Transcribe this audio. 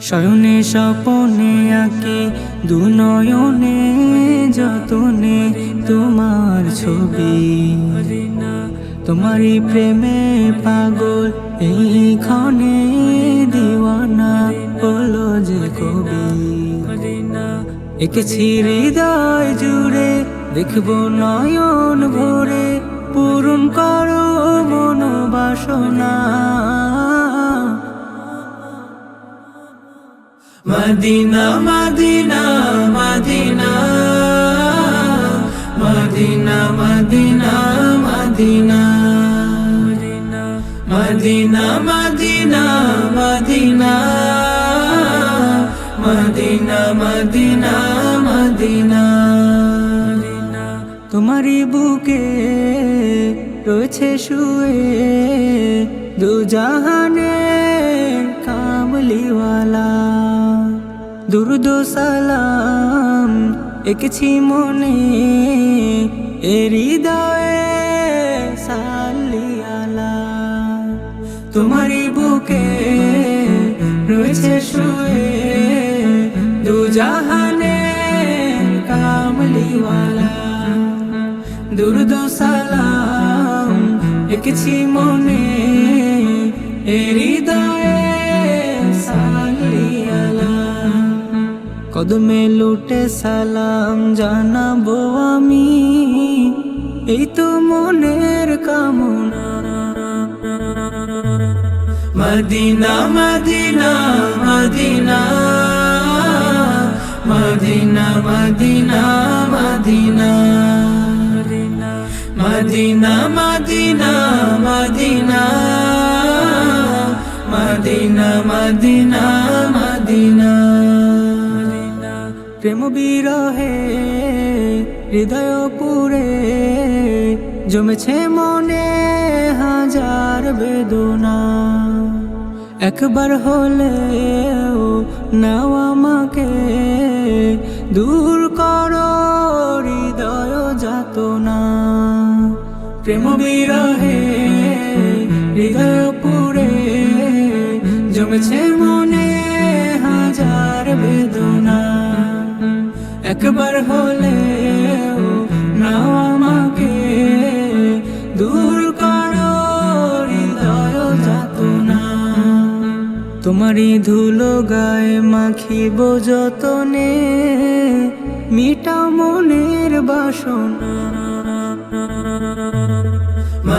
শয়নে স্বপনে আঁকে দুনয়নে যতনে তোমার ছবি। তোমারই প্রেমে পাগল এই ক্ষণে দিওয়ানা হলো যে কবি। এঁকেছি হৃদয় জুড়ে দেখব নয়ন ভরে পূরণ করো মনোবাসনা। Medina Medina Medina. Medina Medina Medina. Medina Medina Medina. Medina Medina Medina. তোমারই বুকে রয়েছে শুয়ে দু জাহানে কামলিওয়ালা। দুরুদ সালাম এঁকেছি মনে হৃদয়ে সালিয়ালা। তোমারই বুকে রয়েছে শুয়ে দু দুরুদ সালাম এঁকেছি মনে কদমে লুটে সালাম জানাব আমি, এই তো মনের কামনা। Medina Medina Medina Medina Medina Medina. Medina Medina Medina Medina Medina Medina. প্রেম বিরহে, হৃদয় পুরে, জমেছে মনে হাজার বেদনা। একবার হলেও নাও আমাকে, দূর প্রেম বিরহে হৃদয় পুরে জমেছে মনে হাজার বেদনা। একবার যাত না তোমারই ধুলো গায়ে মাখিব যতনে, মিটাও মনের বাসনা।